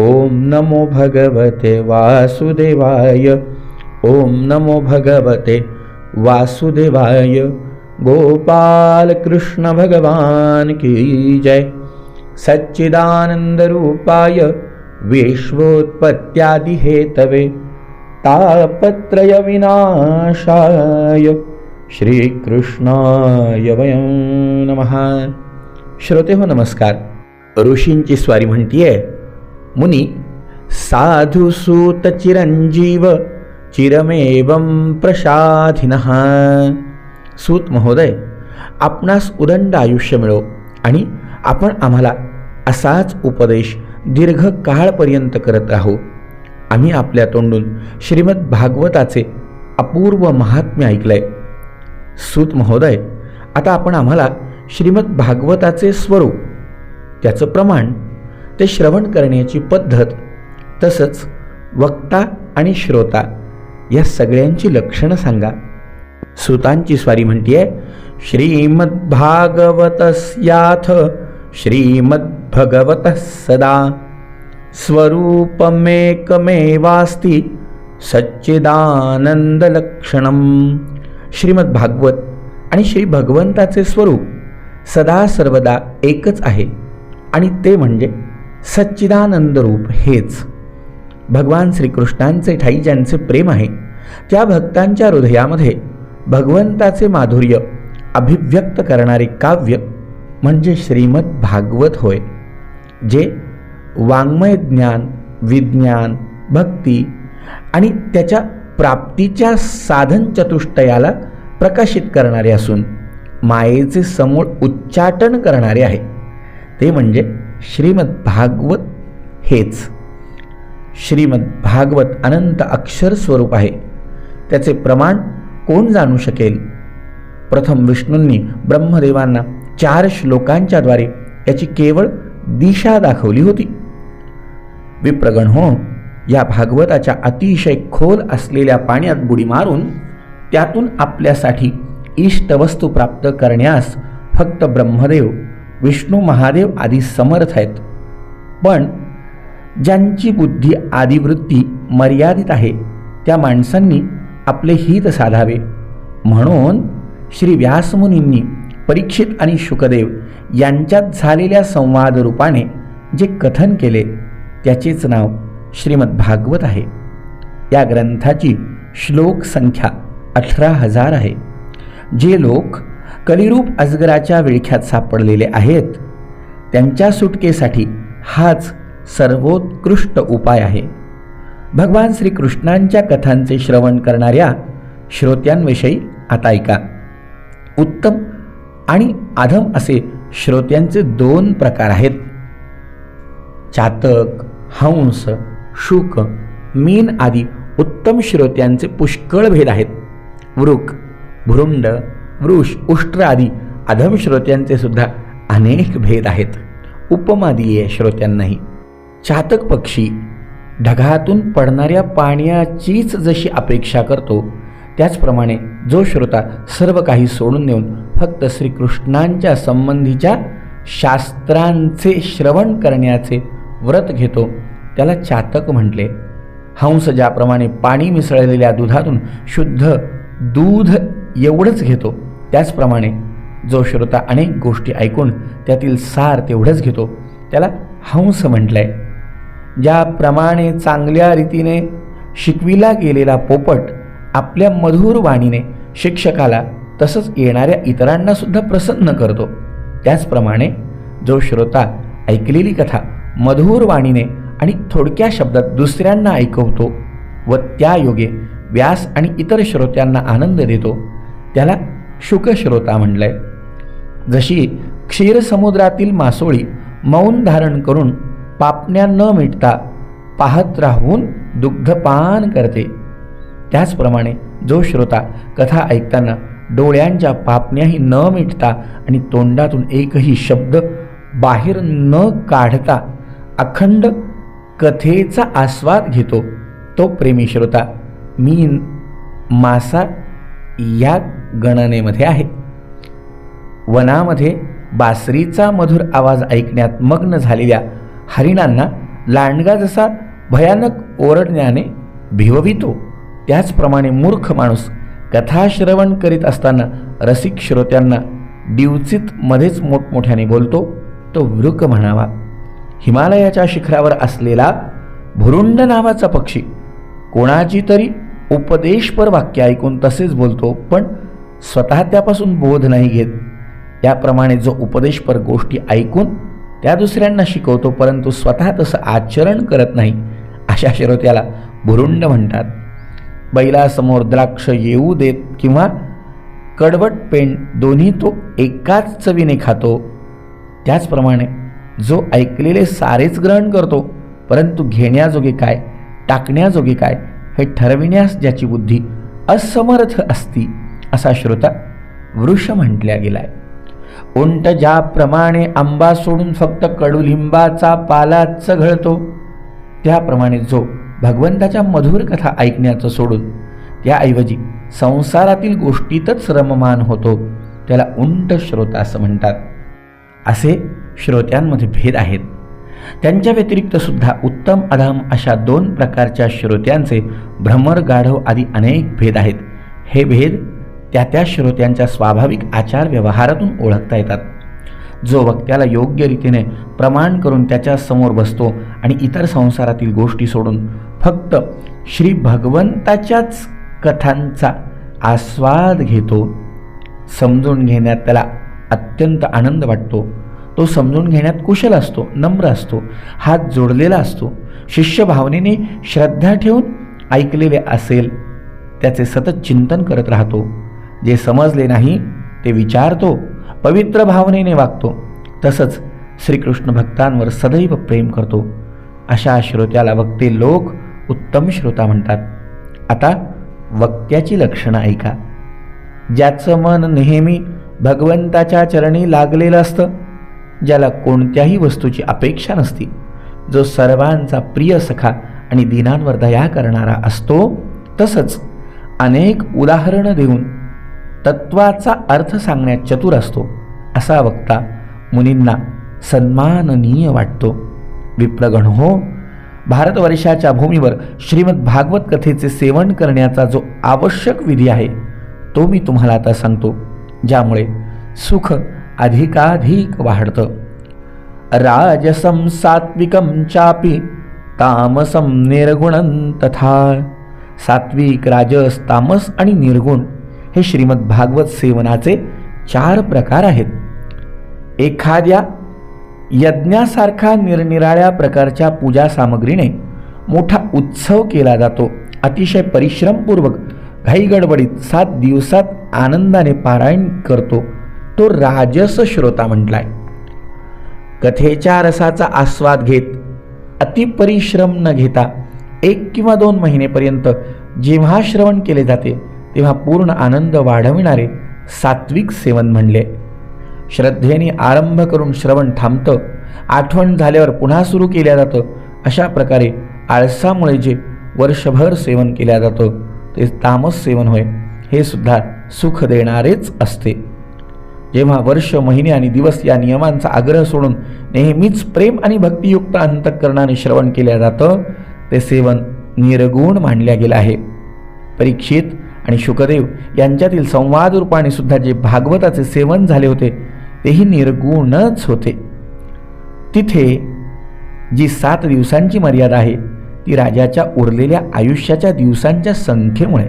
ओम नमो भगवते वासुदेवाय ओम नमो भगवते वासुदेवाय गोपाल कृष्ण भगवान की जय। सच्चिदानंद रूपाय विश्वोत्पत्त्यादि हेतवे तापत्रय विनाशाय श्रीकृष्णाय वयं नमः। श्रोते हो नमस्कार। ऋषींची स्वारी म्हणतीये मुनी साधु सूत चिरंजीव चिरमेवं प्रसाधिन। सूत महोदय आपणास उदंड आयुष्य मिळो आणि आपण आम्हाला असाच उपदेश दीर्घ काळपर्यंत करत राहू. आम्ही आपल्या तोंडून श्रीमद भागवताचे अपूर्व महात्म्य ऐकलंय. सूत महोदय आता आपण आम्हाला श्रीमद भागवताचे स्वरूप त्याचं प्रमाण ते श्रवण करण्याची पद्धत तसंच वक्ता आणि श्रोता या सगळ्यांची लक्षणं सांगा. सुतांची स्वारी म्हणतीये श्रीमद्भागवतस्याथ श्रीमद्भगवतः सदा स्वरूपमेकमेवास्ति सच्चिदानंदलक्षणम श्रीमद्भागवत आणि श्री भगवंताचे स्वरूप सदा सर्वदा एकच आहे. आणि ते म्हणजे सच्चिदानंद रूप हेच. भगवान श्रीकृष्णांचे ठाई ज्यांचे प्रेम आहे त्या भक्तांच्या हृदयामध्ये भगवंताचे माधुर्य अभिव्यक्त करणारे काव्य म्हणजे श्रीमद भागवत होय जे वाङ्मय ज्ञान विज्ञान भक्ती आणि त्याच्या प्राप्तीच्या साधन चतुष्टयाला प्रकाशित करणारे असून मायेचे समूळ उच्चाटन करणारे आहे. ते म्हणजे श्रीमद भागवत हेच. श्रीमद भागवत अनंत अक्षर स्वरूप आहे. त्याचे प्रमाण कोण जाणू शकेल? प्रथम विष्णूंनी ब्रह्मदेवांना चार श्लोकांच्याद्वारे याची केवळ दिशा दाखवली होती. विप्रगण हो या भागवताच्या अतिशय खोल असलेल्या पाण्यात बुडी मारून त्यातून आपल्यासाठी इष्टवस्तू प्राप्त करण्यास फक्त ब्रह्मदेव विष्णू महादेव आदी समर्थ आहेत. पण ज्यांची बुद्धी आदिवृत्ती मर्यादित आहे त्या माणसांनी आपले हित साधावे. म्हणून श्री व्यासमुनींनी परीक्षित आणि शुकदेव यांच्यात झालेल्या संवाद रूपाने जे कथन केले त्याचेच नाव श्रीमद भागवत आहे. या ग्रंथाची श्लोक संख्या अठरा हजार आहे. जे लोक कलिरूप अजगराच्या विळख्यात सापडलेले आहेत. त्यांच्या सुटकेसाठी हाच सर्वोत्कृष्ट उपाय आहे. भगवान श्रीकृष्णांच्या कथांचे श्रवण करणाऱ्या श्रोत्यांविषयी आता ऐका. उत्तम आणि अधम असे श्रोत्यांचे दोन प्रकार आहेत. चातक हंस शुक मीन आदी उत्तम श्रोत्यांचे पुष्कळ भेद आहेत. वृक भृंड वृष उष्ट्र आदी अधम श्रोत्यांचे सुद्धा अनेक भेद आहेत. उपमा दिये श्रोत्यांनाही. चातक पक्षी ढगातून पडणाऱ्या पाण्याचीच जशी अपेक्षा करतो त्याचप्रमाणे जो श्रोता सर्व काही सोडून देऊन फक्त श्रीकृष्णांच्या संबंधीच्या शास्त्रांचे श्रवण करण्याचे व्रत घेतो त्याला चातक म्हटले. हंस ज्याप्रमाणे पाणी मिसळलेल्या दुधातून शुद्ध दूध एवढंच घेतो. त्याचप्रमाणे जो श्रोता अनेक गोष्टी ऐकून त्यातील सार तेवढंच घेतो त्याला हंस म्हटलं आहे ज्याप्रमाणे चांगल्या रीतीने शिकविला गेलेला पोपट आपल्या मधुर वाणीने शिक्षकाला तसंच येणाऱ्या इतरांना सुद्धा प्रसन्न करतो. त्याचप्रमाणे जो श्रोता ऐकलेली कथा मधुर वाणीने आणि थोडक्या शब्दात दुसऱ्यांना ऐकवतो व त्या योगे व्यास आणि इतर श्रोत्यांना आनंद देतो त्याला शुकश्रोता म्हणलंय. जशी क्षीरसमुद्रातील मासोळी मौन धारण करून पापण्या न मिटता पाहत राहून दुग्धपान करते. त्याचप्रमाणे जो श्रोता कथा ऐकताना डोळ्यांच्या पापण्याही न मिटता आणि तोंडातून एकही शब्द बाहेर न काढता अखंड कथेचा आस्वाद घेतो तो प्रेमी श्रोता मी मासा या गणनेमध्ये आहे. वनामध्ये बासरीचा मधुर आवाज ऐकण्यात मग्न झालेल्या हरिणांना लांडगा जसा भयानक ओरडण्याने भिववितो त्याचप्रमाणे मूर्ख माणूस कथाश्रवण करीत असताना रसिक श्रोत्यांना डिवचित मध्येच मोठमोठ्याने बोलतो तो वृक म्हणावा हिमालयाच्या शिखरावर असलेला भुरुंड नावाचा पक्षी कोणाची तरी उपदेशपर वाक्य ऐकून तसेच बोलतो पण स्वतः त्यापासून बोध नाही घेत. त्याप्रमाणे जो उपदेशपर गोष्टी ऐकून त्या दुसऱ्यांना शिकवतो परंतु स्वतः तसं आचरण करत नाही अशा श्रोत्याला भुरुंड म्हणतात. बैलासमोर द्राक्ष येऊ देत किंवा कडवट पेंड दोन्ही तो एकाच चवीने खातो. त्याचप्रमाणे जो ऐकलेले सारेच ग्रहण करतो परंतु घेण्याजोगे काय टाकण्याजोगे काय हे ठरविण्यास ज्याची बुद्धी असमर्थ असती. असा श्रोता वृष म्हटल्या गेलाय. उंट ज्याप्रमाणे आंबा सोडून फक्त कडुलिंबाचा पाला चघळतो त्याप्रमाणे जो भगवंताच्या मधुर कथा ऐकण्याचं सोडून त्याऐवजी संसारातील गोष्टीतच रममान होतो त्याला उंट श्रोता असं म्हणतात. असे श्रोत्यांमध्ये भेद आहेत. त्यांच्या व्यतिरिक्त सुद्धा उत्तम अधम अशा दोन प्रकारच्या श्रोत्यांचे भ्रमर गाढव आदी अनेक भेद आहेत. हे भेद त्या त्या श्रोत्यांच्या स्वाभाविक आचार व्यवहारातून ओळखता येतात. जो वक्त्याला योग्य रीतीने प्रमाण करून त्याच्यासमोर बसतो आणि इतर संसारातील गोष्टी सोडून फक्त श्री भगवंताच्याच कथांचा आस्वाद घेतो समजून घेण्यात त्याला अत्यंत आनंद वाटतो. तो समजून घेण्यात कुशल असतो नम्र असतो हात जोडलेला असतो. शिष्य भावनेने श्रद्धा ठेवून ऐकलेले असेल त्याचे सतत चिंतन करत राहतो. जे समजले नाही ते विचारतो पवित्र भावनेने वागतो. तसंच श्रीकृष्ण भक्तांवर सदैव प्रेम करतो. अशा श्रोत्याला वक्ते लोक उत्तम श्रोता म्हणतात. आता वक्त्याची लक्षणं ऐका. ज्याचं मन नेहमी भगवंताच्या चरणी लागलेलं असतं ज्याला कोणत्याही वस्तूची अपेक्षा नसती जो सर्वांचा प्रिय सखा आणि दिनांवर दया करणारा असतो तसंच अनेक उदाहरणं देऊन तत्वाचा अर्थ सांगण्यात चतुर असतो असा वक्ता मुनींना सन्माननीय वाटतो. विप्रगण हो भारतवर्षाच्या भूमीवर श्रीमद भागवत कथेचे सेवन करण्याचा जो आवश्यक विधी आहे तो मी तुम्हाला आता सांगतो ज्यामुळे सुख अधिकाधिक वाढतं. राजसं सात्विकं चापि तामसं निर्गुणं तथा सात्विक राजस तामस आणि निर्गुण हे श्रीमद भागवत सेवनाचे चार प्रकार आहेत. एखाद्या यज्ञासारखा निरनिराळ्या प्रकारच्या पूजा सामग्रीने मोठा उत्सव केला जातो. अतिशय परिश्रमपूर्वक घाईगडबडीत सात दिवसात आनंदाने पारायण करतो. तो राजस श्रोता म्हटलाय. कथेच्या रसाचा आस्वाद घेत अतिपरिश्रम न घेता एक किंवा दोन महिनेपर्यंत जेव्हा श्रवण केले जाते तेव्हा पूर्ण आनंद वाढविणारे सात्विक सेवन म्हणले. श्रद्धेने आरंभ करून श्रवण थांबतं. आठवण झाल्यावर पुन्हा सुरू केल्या जातं. अशा प्रकारे आळसामुळे जे वर्षभर सेवन केल्या जातं ते तामस सेवन होय हे सुद्धा सुख देणारेच असते. जेव्हा वर्ष महिने आणि दिवस या नियमांचा आग्रह सोडून नेहमीच प्रेम आणि भक्तियुक्त अंतकरणाने श्रवण केल्या जातं ते सेवन निर्गुण मानल्या गेलं आहे. परीक्षित आणि शुकदेव यांच्यातील संवाद रूपाने सुद्धा जे भागवताचे सेवन झाले होते तेही निर्गुणच होते. तिथे जी सात दिवसांची मर्यादा आहे ती राजाच्या उरलेल्या आयुष्याच्या दिवसांच्या संख्येमुळे.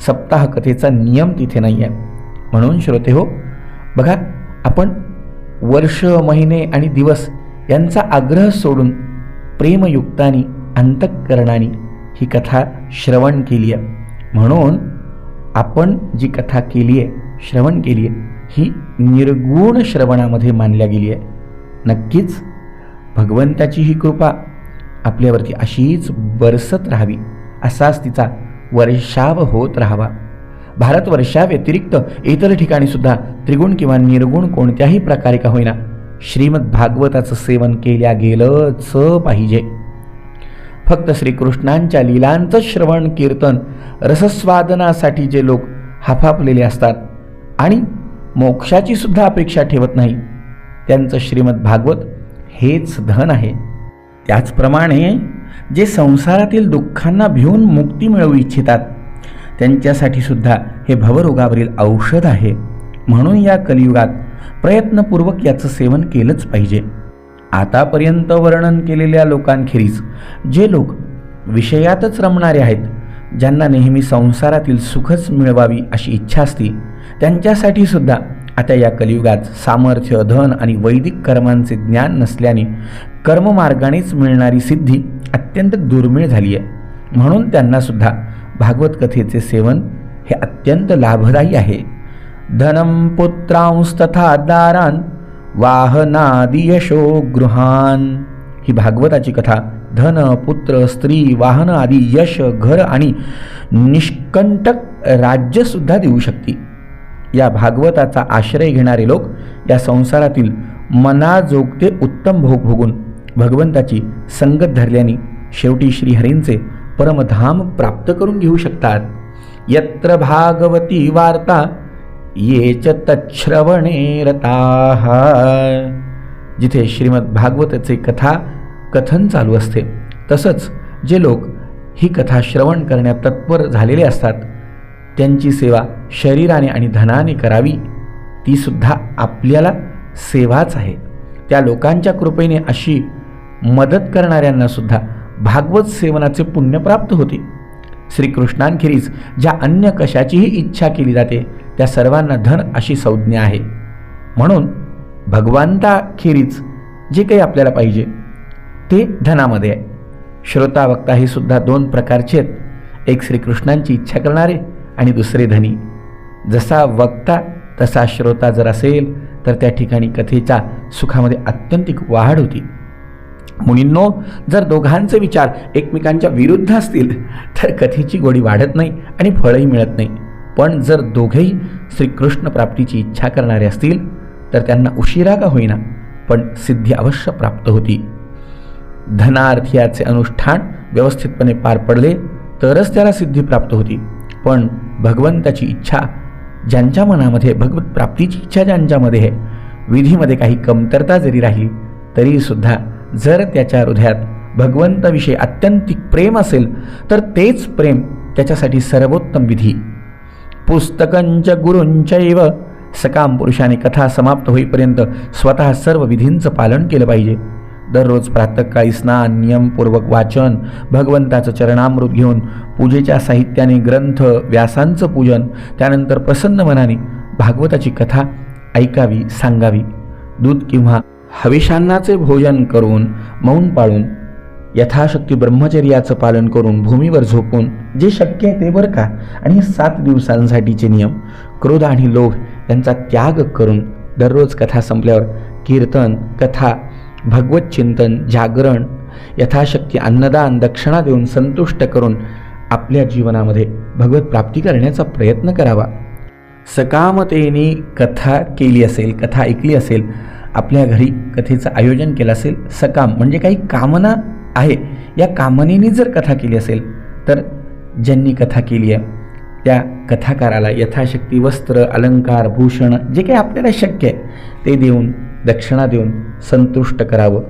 सप्ताहकथेचा नियम तिथे नाही आहे म्हणून श्रोते हो बघा आपण वर्ष महिने आणि दिवस यांचा आग्रह सोडून प्रेमयुक्तानी अंतःकरणाने ही कथा श्रवण केली आहे म्हणून आपण जी कथा केली आहे श्रवण केली आहे ही निर्गुण श्रवणामध्ये मानल्या गेली आहे. नक्कीच भगवंताची ही कृपा आपल्यावरती अशीच बरसत राहावी असाच तिचा वर्षाव होत राहावा. भारतवर्षाव्यतिरिक्त इतर ठिकाणी सुद्धा त्रिगुण किंवा निर्गुण कोणत्याही प्रकारे का होईना श्रीमद भागवताचं सेवन केल्या गेलंच पाहिजे. फक्त श्रीकृष्णांच्या लीलांचं श्रवण कीर्तन रसस्वादनासाठी जे लोक हाफापलेले असतात आणि मोक्षाची सुद्धा अपेक्षा ठेवत नाही त्यांचं श्रीमद भागवत हेच धन आहे. त्याचप्रमाणे जे संसारातील दुःखांना भिवून मुक्ती मिळवू इच्छितात त्यांच्यासाठी सुद्धा हे भवरोगावरील औषध आहे. म्हणून या कलियुगात प्रयत्नपूर्वक याचं सेवन केलंच पाहिजे. आतापर्यंत वर्णन केलेल्या लोकांखेरीज जे लोक विषयातच रमणारे आहेत ज्यांना नेहमी संसारातील सुखच मिळवावी अशी इच्छा असते त्यांच्यासाठी सुद्धा आता या कलियुगात सामर्थ्य धन आणि वैदिक कर्मांचे ज्ञान नसल्याने कर्ममार्गानेच मिळणारी सिद्धी अत्यंत दुर्मिळ झाली आहे म्हणून त्यांनासुद्धा भागवत कथेचे सेवन हे अत्यंत लाभदायी आहे. धनम पुत्रांस्तथा दारान वाहनादि यशो गृहान ही भागवताची कथा. धन पुत्र स्त्री वाहन आदी यश घर आणि निष्कंटक राज्यसुद्धा देऊ शकते. या भागवताचा आश्रय घेणारे लोक या संसारातील मनाजोगते उत्तम भोग भोगून भगवंताची संगत धरल्याने शेवटी श्रीहरींचे परमधाम प्राप्त करून घेऊ शकतात. यत्र भागवती वार्ता ये च तच्छ्रवणे रताः जिथे श्रीमद भागवताचे कथा कथन चालू असते तसंच जे लोक ही कथा श्रवण करण्यात तत्पर झालेले असतात त्यांची सेवा शरीराने आणि धनाने करावी ती सुद्धा आपल्याला सेवाच आहे. त्या लोकांच्या कृपेने अशी मदत करणाऱ्यांना सुद्धा भागवत सेवनाचे पुण्य प्राप्त होते. श्रीकृष्णांखेरीज ज्या अन्य कशाचीही इच्छा केली जाते त्या सर्वांना धन अशी संज्ञा आहे. म्हणून भगवंताखेरीज जे काही आपल्याला पाहिजे ते धनामध्ये आहे. श्रोता वक्ता हे सुद्धा दोन प्रकारचे आहेत. एक श्रीकृष्णांची इच्छा करणारे आणि दुसरे धनी. जसा वक्ता तसा श्रोता जर असेल तर त्या ठिकाणी कथेच्या सुखामध्ये अत्यंतिक वाढ होती. मुनींनो जर दोघांचे विचार एकमेकांच्या विरुद्ध असतील तर कथेची गोडी वाढत नाही आणि फळही मिळत नाही. पण जर दोघेही श्रीकृष्ण प्राप्तीची इच्छा करणारे असतील तर त्यांना उशिरा का होईना पण सिद्धी अवश्य प्राप्त होती. धनार्थी अनुष्ठान व्यवस्थितपणे पार पडले तरच त्याला सिद्धी प्राप्त होती. पण भगवंताची इच्छा ज्यांच्या मनामध्ये भगवत प्राप्तीची इच्छा ज्यांच्यामध्ये आहे विधीमध्ये काही कमतरता जरी राहिली तरीसुद्धा जर त्याच्या हृदयात भगवंताविषयी अत्यंतिक प्रेम असेल तर तेच प्रेम त्याच्यासाठी सर्वोत्तम विधी. पुस्तकंच एव सकाम पुरुषाने कथा समाप्त होईपर्यंत स्वतः सर्व विधींचं पालन केलं पाहिजे. दररोज प्रातःकाळी स्नान नियमपूर्वक वाचन भगवंताचं चरणामृत घेऊन पूजेच्या साहित्याने ग्रंथ व्यासांचं पूजन त्यानंतर प्रसन्न मनाने भागवताची कथा ऐकावी सांगावी. दूध किंवा हविषांनाचे भोजन करून मौन पाळून यथाशक्ती ब्रह्मचर्याचं पालन करून भूमीवर झोपून जे शक्य आहे ते बरं का? आणि हे सात दिवसांसाठीचे नियम क्रोध आणि लोभ यांचा त्याग करून दररोज कथा संपल्यावर कीर्तन कथा भगवत चिंतन जागरण यथाशक्ती अन्नदान दक्षिणा देऊन संतुष्ट करून आपल्या जीवनामध्ये भगवत प्राप्ती करण्याचा प्रयत्न करावा. सकामतेने कथा केली असेल कथा ऐकली असेल आपल्या घरी कथेचं आयोजन केलं असेल सकाम म्हणजे काही कामना आहे या कामनेने जर कथा केली असेल तर ज्यांनी कथा केली आहे त्या कथाकाराला यथाशक्ती वस्त्र अलंकार भूषण जे काही आपल्याला शक्य आहे ते देऊन दक्षिणा देऊन संतुष्ट करावं.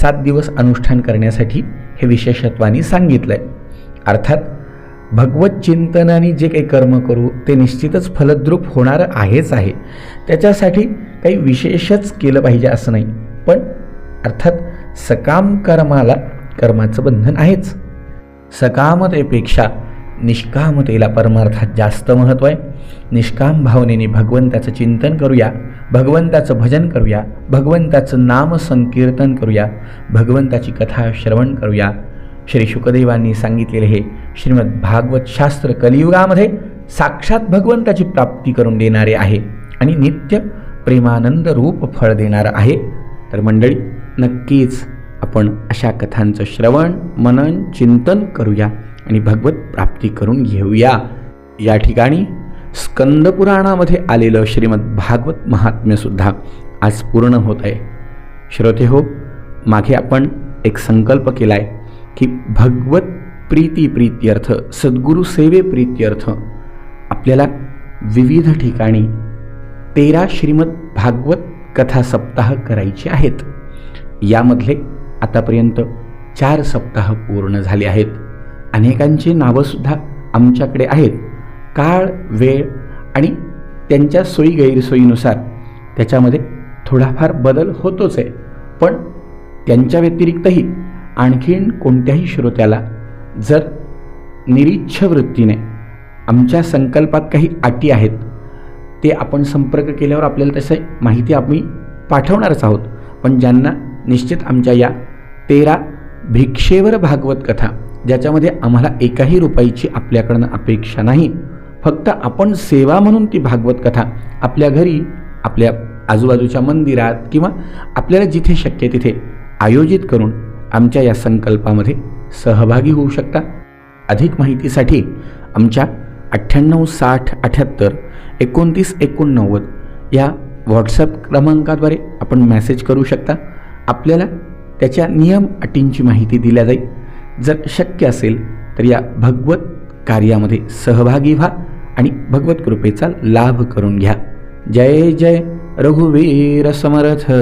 सात दिवस अनुष्ठान करण्यासाठी हे विशेषत्वाने सांगितलं आहे अर्थात भगवत चिंतनाने जे काही कर्म करू ते निश्चितच फलद्रूप होणारं आहेच आहे. त्याच्यासाठी काही विशेषच केलं पाहिजे असं नाही. पण अर्थात सकाम कर्माला कर्माचं बंधन आहेच. सकामतेपेक्षा निष्कामतेला परमार्थात जास्त महत्त्व आहे. निष्काम भावनेने भगवंताचं चिंतन करूया भगवंताचं भजन करूया भगवंताचं नाम संकीर्तन करूया भगवंताची कथा श्रवण करूया. श्री शुकदेवांनी सांगितलेले हे श्रीमद भागवत शास्त्र कलियुगामध्ये साक्षात भगवंताची प्राप्ती करून देणारे आहे आणि नित्य प्रेमानंद रूप फळ देणारं आहे. तर मंडळी नक्कीच आपण अशा कथांचं श्रवण मनन चिंतन करूया आणि भगवत प्राप्ती करून घेऊया. या ठिकाणी स्कंदपुराणामध्ये आलेलं श्रीमद भागवत महात्म्यसुद्धा आज पूर्ण होत आहे. श्रोते हो मागे आपण एक संकल्प केला आहे की भगवत प्रीती प्रीत्यर्थ सद्गुरू सेवे प्रीत्यर्थ. आपल्याला विविध ठिकाणी तेरा श्रीमद भागवत कथा सप्ताह करायचे आहेत. यामधले आतापर्यंत चार सप्ताह पूर्ण झाले आहेत. अनेकांची नावंसुद्धा आमच्याकडे आहेत. काळ वेळ आणि त्यांच्या सोयी गैरसोयीनुसार त्याच्यामध्ये थोडाफार बदल होतोच आहे. पण त्यांच्या व्यतिरिक्तही आणखीन कोणत्याही श्रोत्याला जर निरीच्छ वृत्तीने आमच्या संकल्पात काही अटी आहेत ते आपण संपर्क केल्यावर आपल्याला तसं माहिती आम्ही पाठवणारच आहोत. पण ज्यांना निश्चित आमच्या या तेरा भिक्षेवर भागवत कथा ज्याच्यामध्ये आम्हाला एकाही रुपयाची आपल्याकडनं अपेक्षा नाही फक्त आपण सेवा म्हणून ती भागवत कथा आपल्या घरी आपल्या आजूबाजूच्या मंदिरात किंवा आपल्याला जिथे शक्य तिथे आयोजित करून आमच्या या संकल्पामध्ये सहभागी होऊ शकता. अधिक माहितीसाठी आमच्या अठ्ठ्याण्णव साठ अठ्याहत्तर एकोणतीस एकोणनव्वद या व्हॉट्सअप क्रमांकाद्वारे आपण मॅसेज करू शकता. आपल्याला त्याच्या नियम अटींची माहिती दिल्या जाईल. जर शक्य असेल तर या भगवत कार्यामध्ये सहभागी व्हा आणि भगवत कृपेचा लाभ करून घ्या. जय जय रघुवीर समर्थ.